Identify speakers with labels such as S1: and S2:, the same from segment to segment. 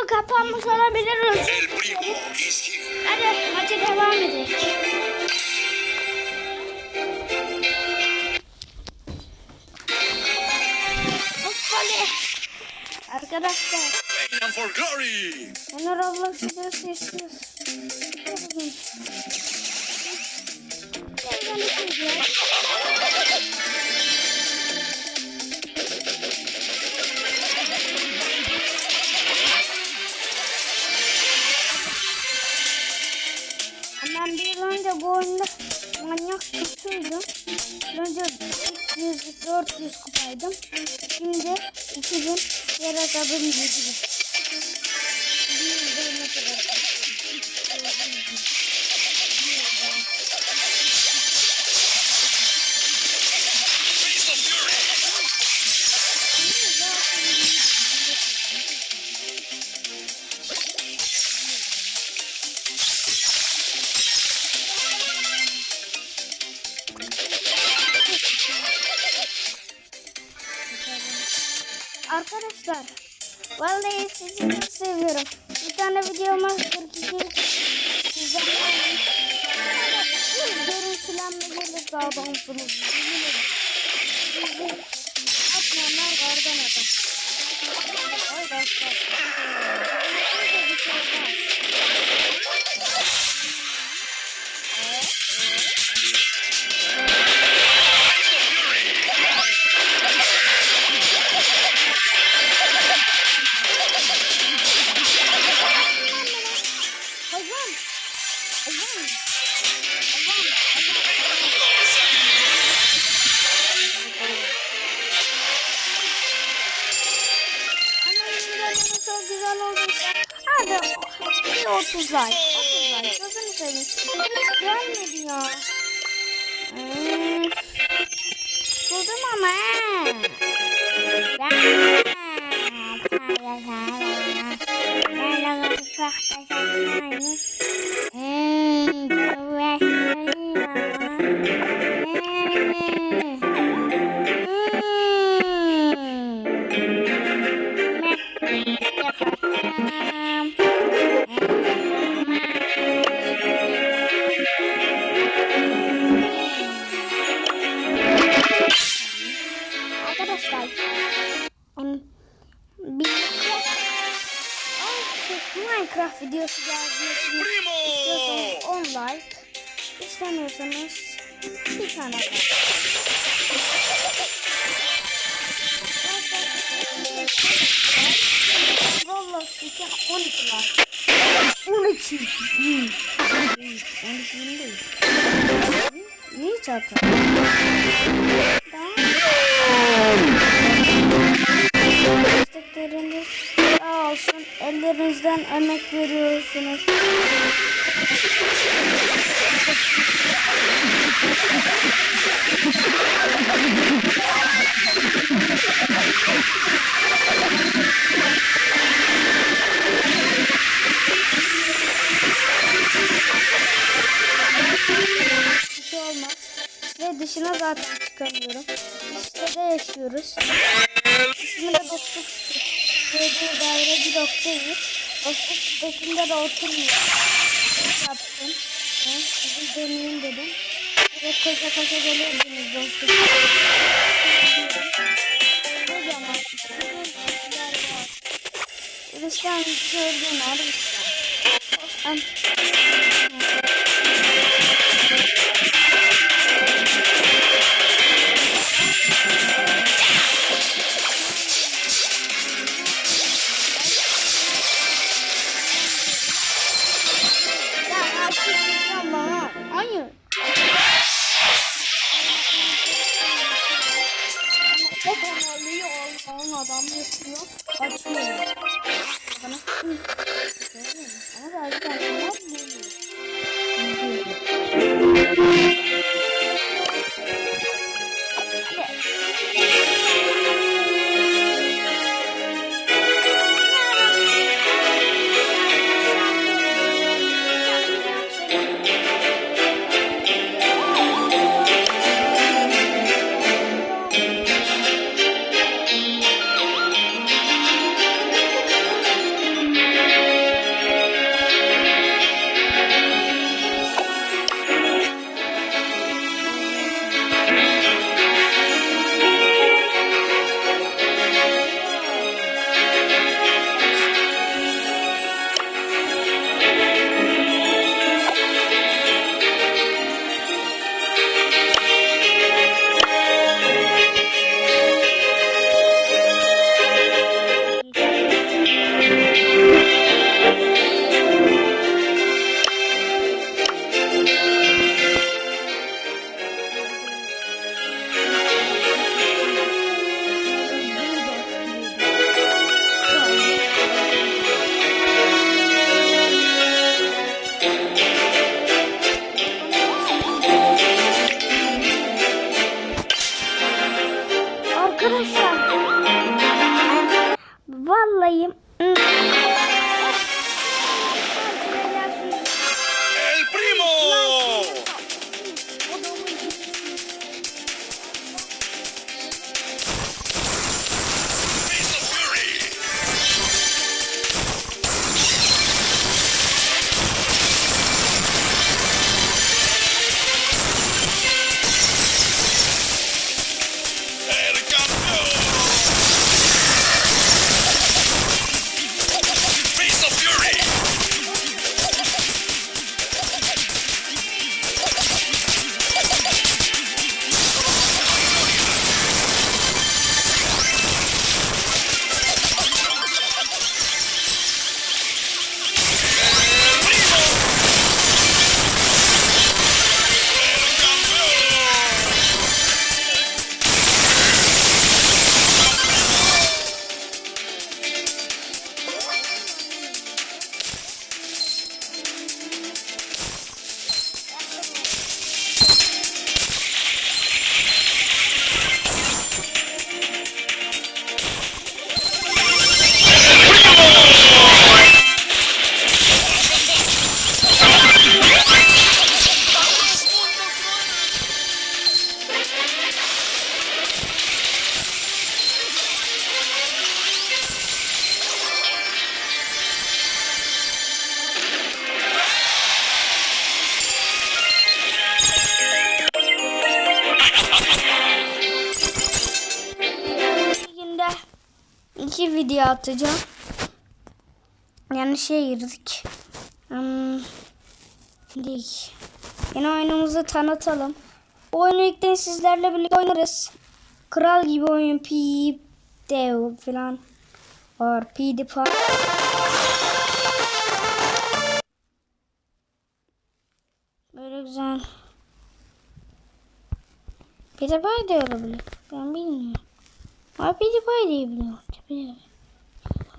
S1: video kapanmış olabilir.
S2: El primo is here.
S1: Hadi maça devam edelim. Arkadaşlar.
S2: And for glory.
S1: 300-400 kupaydım. Şimdi 2000 yer hesabım 7000. vallahi sizi çok seviyorum. Bir tane videoma 42 sizden Siz görüntülenme. Yemin ederim. Sizi atmayanlar kardan adam. Arkadaşlar. Size bir şey var. Güzel olduysa hadi bir 30 like. 30 like. Gözünü seveyim. Hiç gelmedi ya. Hmm. Buldum ama. Ben de çok teşekkür Hmm, Minecraft videosu
S2: Primo.
S1: istiyorsanız 10 like istemiyorsanız bir tane like. Roblox için 12 like. 12. Hmm. 12 değil. Niye çarptın? Tamam. Ellerinizden emek veriyorsunuz. Bir şey olmaz. Ve dışına zaten çıkamıyorum. İşte de yaşıyoruz. İsmi de dostluk sitesi. daire bir noktayı. Dostluk sitesinde de oturmuyor. Yaptım. Ben sizi deneyeyim dedim. Ve koşa koşa kişiler var. Hristiyan gördüğün Hristiyan. Am- Ya artık Allah. Hayır. O havalıyı Allah'ın adamı yapıyor. Açmıyor. Bana? Ama belki ben bunu Bayım. Diye atacağım. Yanlış şeye girdik. Hmm, dik. Yeni oyunumuzu tanıtalım. Bu oyunu yükleyin sizlerle birlikte oynarız. Kral gibi oyun. P dev falan var. PewDiePie. Böyle güzel. PewDiePie de olabilir. Ben bilmiyorum. Ama PewDiePie diye biliyorum.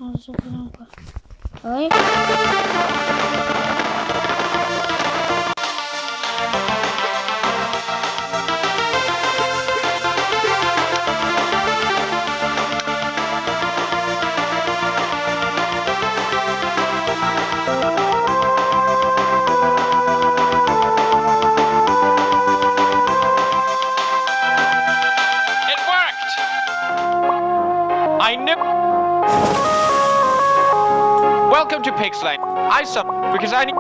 S1: PewDiePie. Fazla falan
S3: pig. I suck because I need.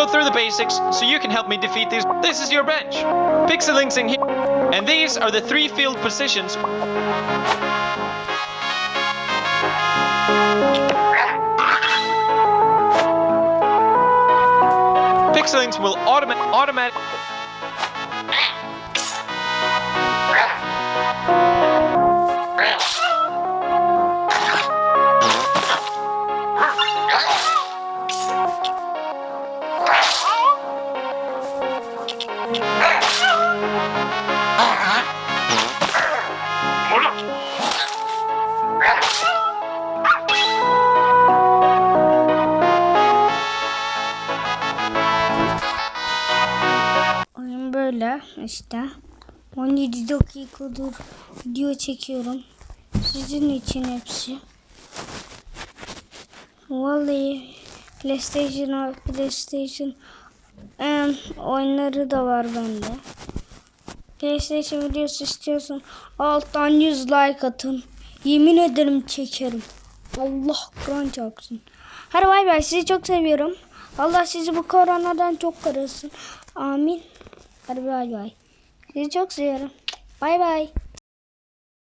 S3: Go through the basics so you can help me defeat these. This is your bench. Pixelinks in here. And these are the three field positions. Pixelinks will automa- automatic.
S1: İşte. 17 dakikadır video çekiyorum. Sizin için hepsi. Vallahi PlayStation, PlayStation em, oyunları da var bende. PlayStation videosu istiyorsan alttan 100 like atın. Yemin ederim çekerim. Allah Kur'an çarpsın. Hadi bay bay sizi çok seviyorum. Allah sizi bu koronadan çok korusun. Amin. Hadi bay bay. Sizi çok seviyorum. Bay bay.